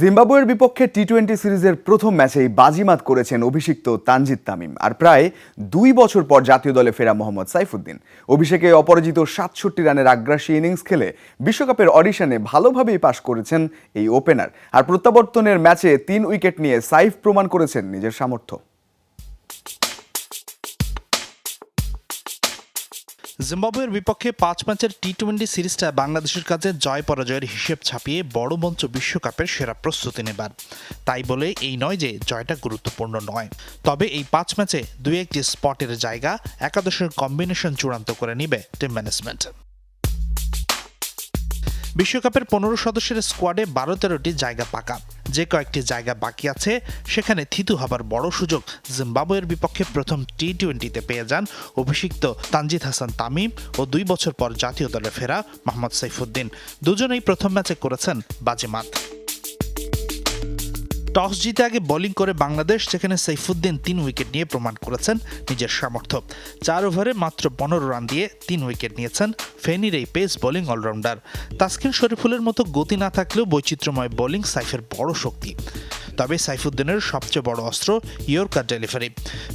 জিম্বাবুয়ের বিপক্ষে T twenty সিরিজের প্রথম ম্যাচেই বাজিমাত করেছেন অভিষিক্ত তানজিদ তামিম আর প্রায় দুই বছর পর জাতীয় দলে ফেরা মোহাম্মদ সাইফুদ্দিন। অভিষেকে অপরাজিত সাতষট্টি রানের আগ্রাসী ইনিংস খেলে বিশ্বকাপের অডিশনে ভালোভাবেই পাশ করেছেন এই ওপেনার। আর প্রত্যাবর্তনের ম্যাচে তিন উইকেট নিয়ে সাইফ প্রমাণ করেছেন নিজের সামর্থ্য। জিম্বাবুয়ের বিপক্ষে পাঁচ ম্যাচের টি টোয়েন্টি সিরিজটা বাংলাদেশের কাছে জয় পরাজয়ের হিসেব ছাপিয়ে বড় মঞ্চ বিশ্বকাপের সেরা প্রস্তুতি নেবার। তাই বলে এই নয় যে জয়টা গুরুত্বপূর্ণ নয়। তবে এই পাঁচ ম্যাচে দুই একটি স্পটের জায়গা, একাদশের কম্বিনেশন চূড়ান্ত করে নিবে টিম ম্যানেজমেন্ট। বিশ্বকাপের পনেরো সদস্যের স্কোয়াডে বারো তেরোটি জায়গা পাকা। যে কয়েকটি জায়গা বাকি আছে, সেখানে থিতু হবার বড় সুযোগ জিম্বাবুয়ের বিপক্ষে প্রথম টি টোয়েন্টিতে পেয়ে যান অভিষিক্ত তানজিদ হাসান তামিম ও দুই বছর পর জাতীয় দলে ফেরা মোহাম্মদ সাইফুদ্দিন। দুজনেই প্রথম ম্যাচে করেছেন বাজিমাত। টস জিতে আগে বোলিং করে বাংলাদেশ যেখানে সৈফুদ্দিন তিন উইকেট নিয়ে প্রমাণ করেছেন নিজের সামর্থ্য। চার ওভারে মাত্র পনেরো রান দিয়ে তিন উইকেট নিয়েছেন ফেনির এই পেস বোলিং অলরাউন্ডার। তাসকিন শরীফুলের মতো গতি না থাকলেও বৈচিত্র্যময় বোলিং সাইফের বড় শক্তি। তবে সাইফুদ্দিনের সবচেয়ে বড় অস্ত্র ইয়র্কার ডেলিভারি।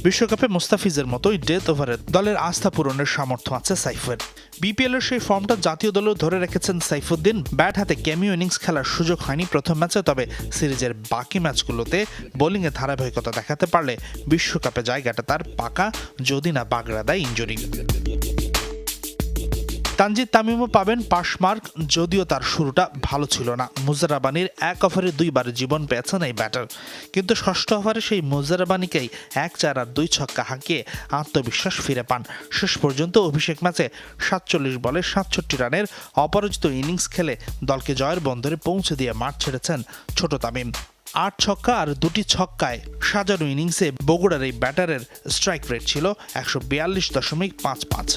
বিশ্বকাপে মুস্তাফিজের মতোই ডেথ ওভারে দলের আস্থা পূরণের সামর্থ্য আছে সাইফের বিপিএল এর সেই ফর্মটা জাতীয় দলেও ধরে রেখেছেন সাইফুদ্দিন। ব্যাট হাতে ক্যামিও ইনিংস খেলার সুযোগ হয়নি প্রথম ম্যাচে, তবে সিরিজের বাকি ম্যাচগুলোতে বোলিংয়ে ধারাবাহিকতা দেখাতে পারলে বিশ্বকাপে জায়গাটা তার পাকা, যদি না বাগড়া দেয় ইঞ্জুরি। তানজিদ তামিমও পাবেন পাশ মার্ক, যদিও তার শুরুটা ভালো ছিল না। মুজারাবানির এক ওভারে দুইবার জীবন পেয়েছেন এই ব্যাটার। কিন্তু ষষ্ঠ ওভারে সেই মুজারাবানিকেই এক চার আর দুই ছক্কা হাঁকিয়ে আত্মবিশ্বাস ফিরে পান। শেষ পর্যন্ত অভিষেক ম্যাচে সাতচল্লিশ বলে সাতষট্টি রানের অপরাজিত ইনিংস খেলে দলকে জয়ের বন্দরে পৌঁছে দিয়ে মাঠ ছেড়েছেন ছোট তামিম। আট ছক্কা আর দুটি ছক্কায় সাজানো ইনিংসে বগুড়ার এই ব্যাটারের স্ট্রাইক রেট ছিল একশো বিয়াল্লিশ দশমিক পাঁচ পাঁচ।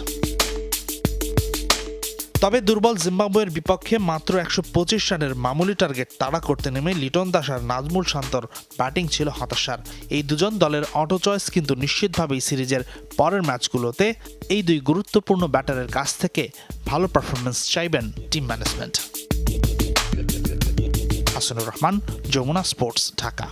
তবে দুর্বল জিম্বাবুয়ের বিপক্ষে মাত্র একশো পঁচিশ রানের মামুলি টার্গেট তাড়া করতে নেমে লিটন দাস আর নাজমুল শান্তর ব্যাটিং ছিল হতাশার। এই দুজন দলের অটো চয়েস কিন্তু নিশ্চিতভাবেই সিরিজের পরের ম্যাচগুলোতে এই দুই গুরুত্বপূর্ণ ব্যাটারের কাছ থেকে ভালো পারফরমেন্স চাইবেন team management Hasanur Rahman, Jamuna sports Dhaka.